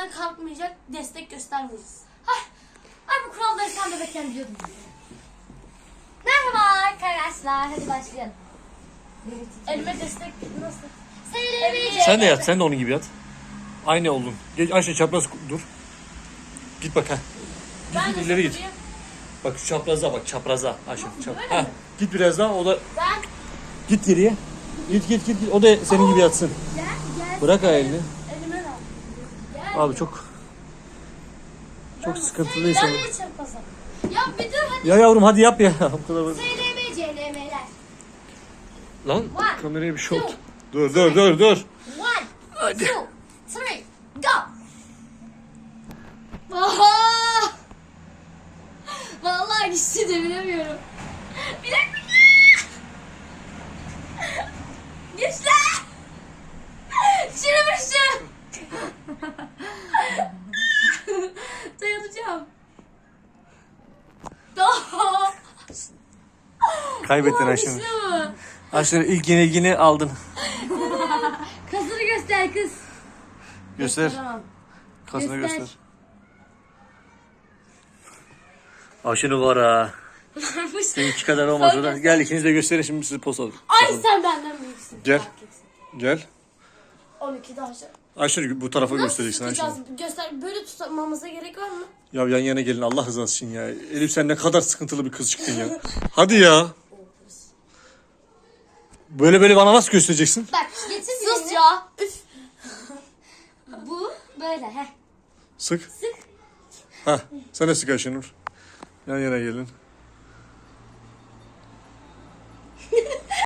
yerden kalkmayacak, destek göstermeyeceğiz. Ay bu kuralları sen bebekken biliyordun. Merhaba arkadaşlar. Hadi başlayalım. Elime destek nasıl? Söylemeyeceğim. Sen de yat. Sen de onun gibi yat. Aynı oldun. Geç Ayşe çapraz dur. Git bak ha. Git Ben git ileri git. Bak şu çapraza bak çapraza. Ayşe çap. Ha. Git biraz daha o da Ben git geriye. Git git git. git. O da senin gibi yatsın. Gel gel. Bırak elini. Abi çok çok. Ben de çarpasam. Ya bir dur hadi. Ya yavrum hadi yap ya. Bu kadar bak- SLM CLM'ler. Lan One, kameraya bir şey oldu. Dur dur dur dur. One, Hadi. two, three, go. Aha! Vallahi gitti de bilemiyorum. Bir dakika. Güçlü. Çürümüşüm. Dayanacağım. Kaybettin mü? Ayşe ilk yenilgini aldın. Kasını göster kız. Göster. Tamam. Kasını Göster. göster. Ayşe'nin var ha. Seninki kadar olmasa da. Gel ikiniz de gösterin şimdi sizi poz alın. Ay sen benden büyüksün. Gel. Gel. 12 daha aşağı. Ayşe bu tarafa göstereceksin Ayşe. tutacağız? Göster. Böyle tutmamıza gerek var mı? Ya yan yana gelin Allah rızası için ya. Elif sen ne kadar sıkıntılı bir kız çıktın ya. Hadi ya. Böyle böyle bana nasıl göstereceksin? Bak getir Sus ya. Üf. Bu böyle heh. Sık. Sık. Ha, sen de sık Ayşenur. Yan yana gelin.